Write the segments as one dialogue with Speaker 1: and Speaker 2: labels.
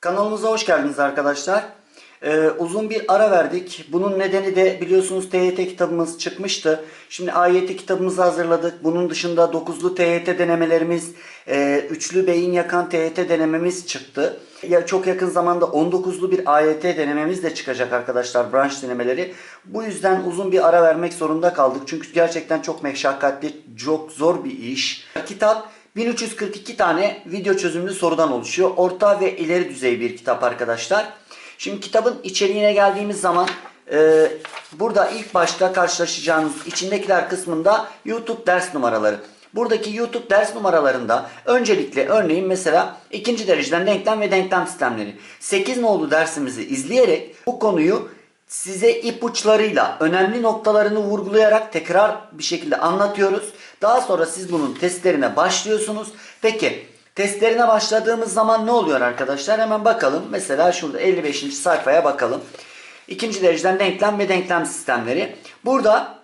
Speaker 1: Kanalımıza hoş geldiniz arkadaşlar. Ee, uzun bir ara verdik. Bunun nedeni de biliyorsunuz TYT kitabımız çıkmıştı. Şimdi AYT kitabımızı hazırladık. Bunun dışında 9'lu TYT denemelerimiz, e, üçlü beyin yakan TYT denememiz çıktı. Ya çok yakın zamanda 19'lu bir AYT denememiz de çıkacak arkadaşlar branş denemeleri. Bu yüzden uzun bir ara vermek zorunda kaldık. Çünkü gerçekten çok meşakkatli, çok zor bir iş. Kitap 1342 tane video çözümlü sorudan oluşuyor. Orta ve ileri düzey bir kitap arkadaşlar. Şimdi kitabın içeriğine geldiğimiz zaman e, burada ilk başta karşılaşacağınız içindekiler kısmında YouTube ders numaraları. Buradaki YouTube ders numaralarında öncelikle örneğin mesela ikinci dereceden denklem ve denklem sistemleri 8 nolu dersimizi izleyerek bu konuyu size ipuçlarıyla önemli noktalarını vurgulayarak tekrar bir şekilde anlatıyoruz. Daha sonra siz bunun testlerine başlıyorsunuz. Peki testlerine başladığımız zaman ne oluyor arkadaşlar? Hemen bakalım. Mesela şurada 55. sayfaya bakalım. İkinci dereceden denklem ve denklem sistemleri. Burada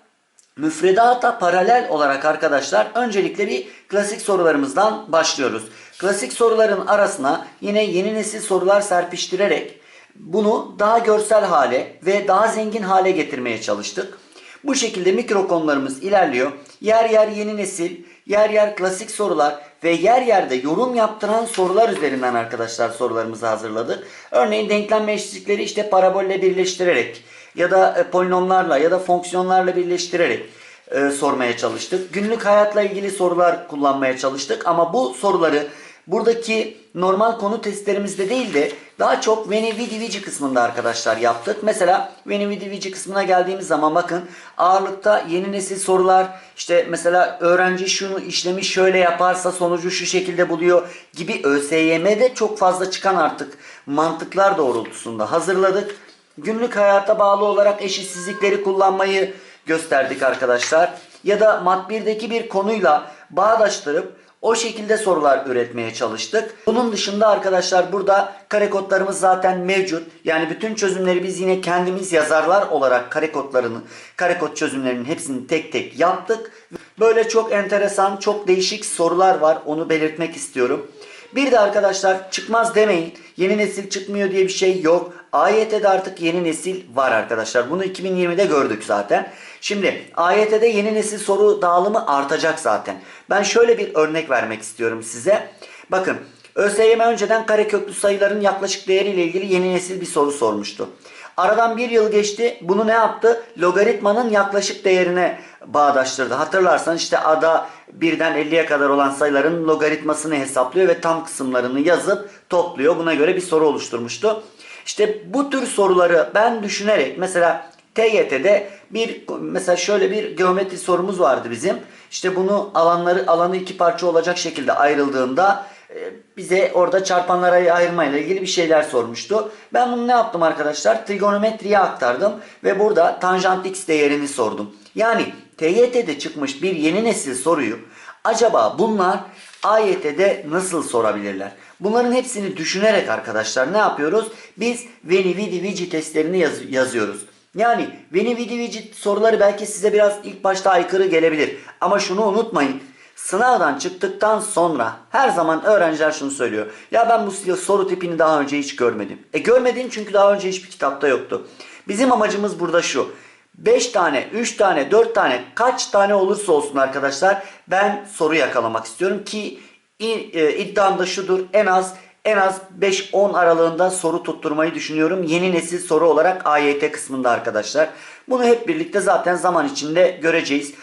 Speaker 1: müfredata paralel olarak arkadaşlar öncelikle bir klasik sorularımızdan başlıyoruz. Klasik soruların arasına yine yeni nesil sorular serpiştirerek bunu daha görsel hale ve daha zengin hale getirmeye çalıştık. Bu şekilde mikro konularımız ilerliyor. Yer yer yeni nesil, yer yer klasik sorular ve yer yerde yorum yaptıran sorular üzerinden arkadaşlar sorularımızı hazırladık. Örneğin denklem eşitlikleri işte parabolle birleştirerek ya da e, polinomlarla ya da fonksiyonlarla birleştirerek e, sormaya çalıştık. Günlük hayatla ilgili sorular kullanmaya çalıştık ama bu soruları buradaki normal konu testlerimizde değil de daha çok Veni Vidi Vici kısmında arkadaşlar yaptık. Mesela Veni Vidi Vici kısmına geldiğimiz zaman bakın ağırlıkta yeni nesil sorular işte mesela öğrenci şunu işlemi şöyle yaparsa sonucu şu şekilde buluyor gibi ÖSYM'de çok fazla çıkan artık mantıklar doğrultusunda hazırladık. Günlük hayata bağlı olarak eşitsizlikleri kullanmayı gösterdik arkadaşlar. Ya da mat 1'deki bir konuyla bağdaştırıp o şekilde sorular üretmeye çalıştık. Bunun dışında arkadaşlar burada kare kodlarımız zaten mevcut. Yani bütün çözümleri biz yine kendimiz yazarlar olarak kare kodlarını, kare kod çözümlerinin hepsini tek tek yaptık. Böyle çok enteresan, çok değişik sorular var. Onu belirtmek istiyorum. Bir de arkadaşlar çıkmaz demeyin. Yeni nesil çıkmıyor diye bir şey yok. AYT'de artık yeni nesil var arkadaşlar. Bunu 2020'de gördük zaten. Şimdi AYT'de yeni nesil soru dağılımı artacak zaten. Ben şöyle bir örnek vermek istiyorum size. Bakın ÖSYM önceden kareköklü sayıların yaklaşık değeriyle ilgili yeni nesil bir soru sormuştu. Aradan bir yıl geçti. Bunu ne yaptı? Logaritmanın yaklaşık değerine bağdaştırdı. Hatırlarsan işte ada birden 50'ye kadar olan sayıların logaritmasını hesaplıyor ve tam kısımlarını yazıp topluyor. Buna göre bir soru oluşturmuştu. İşte bu tür soruları ben düşünerek mesela TYT'de bir mesela şöyle bir geometri sorumuz vardı bizim. İşte bunu alanları alanı iki parça olacak şekilde ayrıldığında e, bize orada çarpanlara ayırmayla ilgili bir şeyler sormuştu. Ben bunu ne yaptım arkadaşlar? Trigonometriye aktardım ve burada tanjant x değerini sordum. Yani TYT'de çıkmış bir yeni nesil soruyu acaba bunlar AYT'de nasıl sorabilirler? Bunların hepsini düşünerek arkadaşlar ne yapıyoruz? Biz Veni Vidi Vici testlerini yaz- yazıyoruz. Yani Veni Vidi Vici soruları belki size biraz ilk başta aykırı gelebilir. Ama şunu unutmayın. Sınavdan çıktıktan sonra her zaman öğrenciler şunu söylüyor. Ya ben bu soru tipini daha önce hiç görmedim. E görmedin çünkü daha önce hiçbir kitapta yoktu. Bizim amacımız burada şu. 5 tane, 3 tane, 4 tane kaç tane olursa olsun arkadaşlar ben soru yakalamak istiyorum ki e, iddiam da şudur en az en az 5-10 aralığında soru tutturmayı düşünüyorum. Yeni nesil soru olarak AYT kısmında arkadaşlar. Bunu hep birlikte zaten zaman içinde göreceğiz.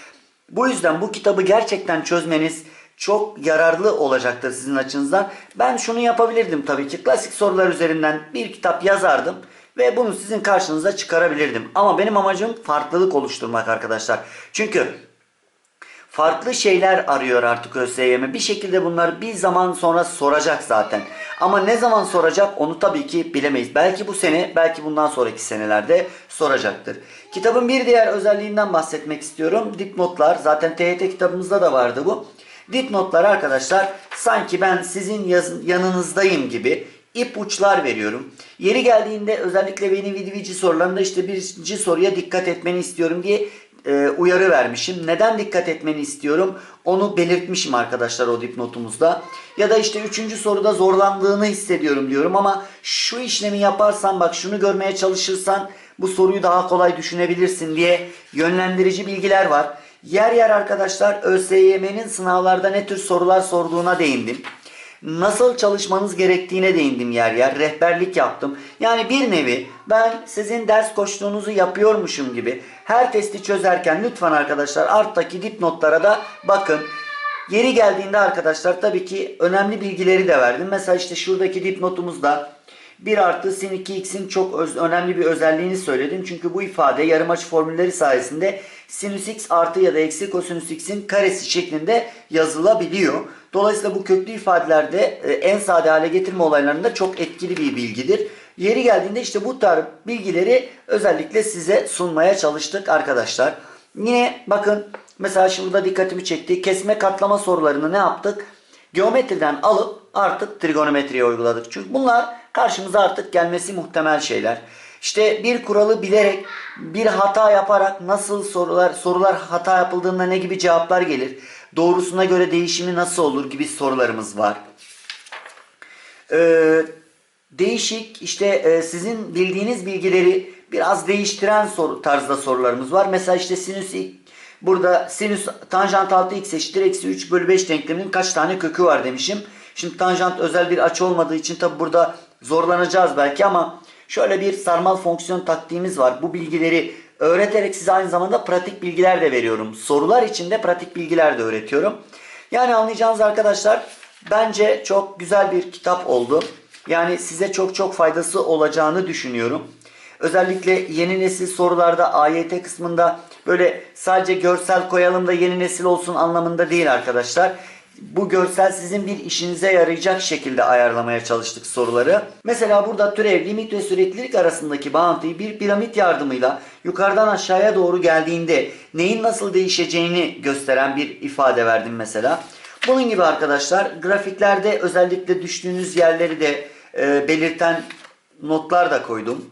Speaker 1: Bu yüzden bu kitabı gerçekten çözmeniz çok yararlı olacaktır sizin açınızdan. Ben şunu yapabilirdim tabii ki. Klasik sorular üzerinden bir kitap yazardım ve bunu sizin karşınıza çıkarabilirdim. Ama benim amacım farklılık oluşturmak arkadaşlar. Çünkü farklı şeyler arıyor artık ÖSYM. Bir şekilde bunları bir zaman sonra soracak zaten. Ama ne zaman soracak onu tabii ki bilemeyiz. Belki bu sene, belki bundan sonraki senelerde soracaktır. Kitabın bir diğer özelliğinden bahsetmek istiyorum. Dipnotlar. Zaten TYT kitabımızda da vardı bu. Dipnotlar arkadaşlar sanki ben sizin yanınızdayım gibi ipuçlar veriyorum. Yeri geldiğinde özellikle benim video sorularında işte birinci soruya dikkat etmeni istiyorum diye e, uyarı vermişim. Neden dikkat etmeni istiyorum? Onu belirtmişim arkadaşlar o dipnotumuzda. Ya da işte üçüncü soruda zorlandığını hissediyorum diyorum ama şu işlemi yaparsan bak şunu görmeye çalışırsan bu soruyu daha kolay düşünebilirsin diye yönlendirici bilgiler var. Yer yer arkadaşlar ÖSYM'nin sınavlarda ne tür sorular sorduğuna değindim. Nasıl çalışmanız gerektiğine değindim yer yer. Rehberlik yaptım. Yani bir nevi ben sizin ders koştuğunuzu yapıyormuşum gibi her testi çözerken lütfen arkadaşlar alttaki dipnotlara da bakın. Yeri geldiğinde arkadaşlar tabii ki önemli bilgileri de verdim. Mesela işte şuradaki dipnotumuzda 1 artı sin 2x'in çok öz- önemli bir özelliğini söyledim. Çünkü bu ifade yarım açı formülleri sayesinde sinüs x artı ya da eksi kosinüs x'in karesi şeklinde yazılabiliyor. Dolayısıyla bu köklü ifadelerde e, en sade hale getirme olaylarında çok etkili bir bilgidir. Yeri geldiğinde işte bu tarz bilgileri özellikle size sunmaya çalıştık arkadaşlar. Yine bakın mesela şurada dikkatimi çekti. Kesme katlama sorularını ne yaptık? Geometriden alıp artık trigonometriye uyguladık. Çünkü bunlar karşımıza artık gelmesi muhtemel şeyler. İşte bir kuralı bilerek, bir hata yaparak nasıl sorular sorular hata yapıldığında ne gibi cevaplar gelir? Doğrusuna göre değişimi nasıl olur gibi sorularımız var. Ee, değişik işte e, sizin bildiğiniz bilgileri biraz değiştiren soru tarzda sorularımız var. Mesela işte sinüs burada sinüs tanjant altı x eşittir eksi 3 bölü 5 denkleminin kaç tane kökü var demişim. Şimdi tanjant özel bir açı olmadığı için tabi burada zorlanacağız belki ama şöyle bir sarmal fonksiyon taktiğimiz var. Bu bilgileri öğreterek size aynı zamanda pratik bilgiler de veriyorum. Sorular için de pratik bilgiler de öğretiyorum. Yani anlayacağınız arkadaşlar bence çok güzel bir kitap oldu. Yani size çok çok faydası olacağını düşünüyorum. Özellikle yeni nesil sorularda AYT kısmında böyle sadece görsel koyalım da yeni nesil olsun anlamında değil arkadaşlar. Bu görsel sizin bir işinize yarayacak şekilde ayarlamaya çalıştık soruları. Mesela burada türev, limit ve süreklilik arasındaki bağıntıyı bir piramit yardımıyla yukarıdan aşağıya doğru geldiğinde neyin nasıl değişeceğini gösteren bir ifade verdim mesela. Bunun gibi arkadaşlar grafiklerde özellikle düştüğünüz yerleri de e, belirten notlar da koydum.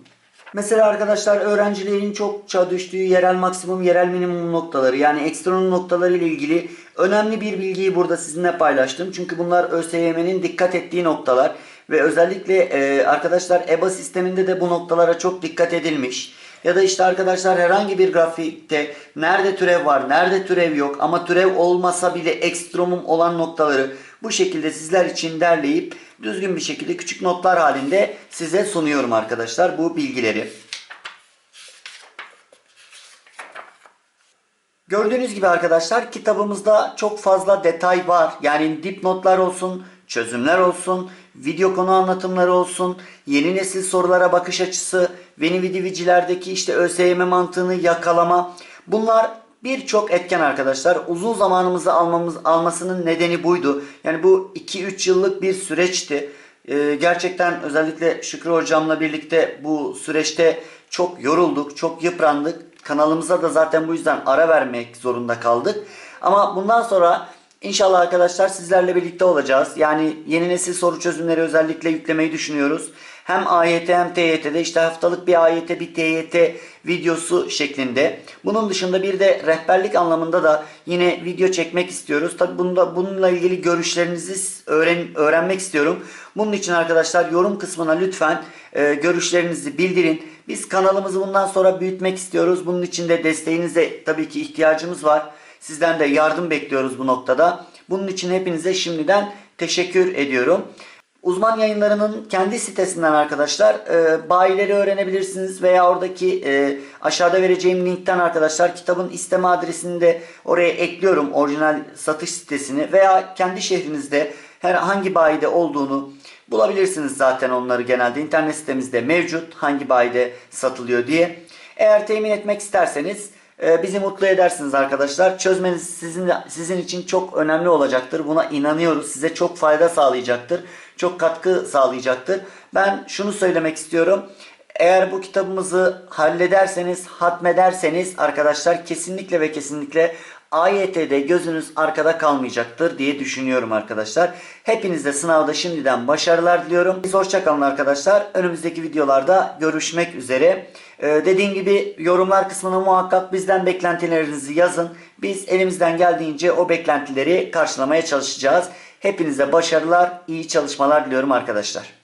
Speaker 1: Mesela arkadaşlar öğrencilerin çokça düştüğü yerel maksimum, yerel minimum noktaları yani ekstrem noktaları ile ilgili önemli bir bilgiyi burada sizinle paylaştım. Çünkü bunlar ÖSYM'nin dikkat ettiği noktalar ve özellikle e, arkadaşlar EBA sisteminde de bu noktalara çok dikkat edilmiş. Ya da işte arkadaşlar herhangi bir grafikte nerede türev var, nerede türev yok ama türev olmasa bile ekstremum olan noktaları bu şekilde sizler için derleyip düzgün bir şekilde küçük notlar halinde size sunuyorum arkadaşlar bu bilgileri. Gördüğünüz gibi arkadaşlar kitabımızda çok fazla detay var. Yani dipnotlar olsun, çözümler olsun, video konu anlatımları olsun, yeni nesil sorulara bakış açısı, Veni Vidi işte ÖSYM mantığını yakalama. Bunlar birçok etken arkadaşlar. Uzun zamanımızı almamız almasının nedeni buydu. Yani bu 2-3 yıllık bir süreçti. Ee, gerçekten özellikle Şükrü hocamla birlikte bu süreçte çok yorulduk, çok yıprandık. Kanalımıza da zaten bu yüzden ara vermek zorunda kaldık. Ama bundan sonra inşallah arkadaşlar sizlerle birlikte olacağız. Yani yeni nesil soru çözümleri özellikle yüklemeyi düşünüyoruz. Hem AYT hem TYT'de işte haftalık bir AYT bir TYT videosu şeklinde. Bunun dışında bir de rehberlik anlamında da yine video çekmek istiyoruz. Tabi bunda, bununla ilgili görüşlerinizi öğren, öğrenmek istiyorum. Bunun için arkadaşlar yorum kısmına lütfen e, görüşlerinizi bildirin. Biz kanalımızı bundan sonra büyütmek istiyoruz. Bunun için de desteğinize tabii ki ihtiyacımız var. Sizden de yardım bekliyoruz bu noktada. Bunun için hepinize şimdiden teşekkür ediyorum. Uzman yayınlarının kendi sitesinden arkadaşlar e, bayileri öğrenebilirsiniz veya oradaki e, aşağıda vereceğim linkten arkadaşlar kitabın isteme adresini de oraya ekliyorum orijinal satış sitesini veya kendi şehrinizde herhangi bayide olduğunu bulabilirsiniz zaten onları genelde internet sitemizde mevcut hangi bayide satılıyor diye. Eğer temin etmek isterseniz e, bizi mutlu edersiniz arkadaşlar. Çözmeniz sizin sizin için çok önemli olacaktır. Buna inanıyoruz. Size çok fayda sağlayacaktır. Çok katkı sağlayacaktır. Ben şunu söylemek istiyorum. Eğer bu kitabımızı hallederseniz, hatmederseniz arkadaşlar kesinlikle ve kesinlikle AYT'de gözünüz arkada kalmayacaktır diye düşünüyorum arkadaşlar. Hepinize sınavda şimdiden başarılar diliyorum. Biz hoşçakalın arkadaşlar. Önümüzdeki videolarda görüşmek üzere. Ee, dediğim gibi yorumlar kısmına muhakkak bizden beklentilerinizi yazın. Biz elimizden geldiğince o beklentileri karşılamaya çalışacağız. Hepinize başarılar, iyi çalışmalar diliyorum arkadaşlar.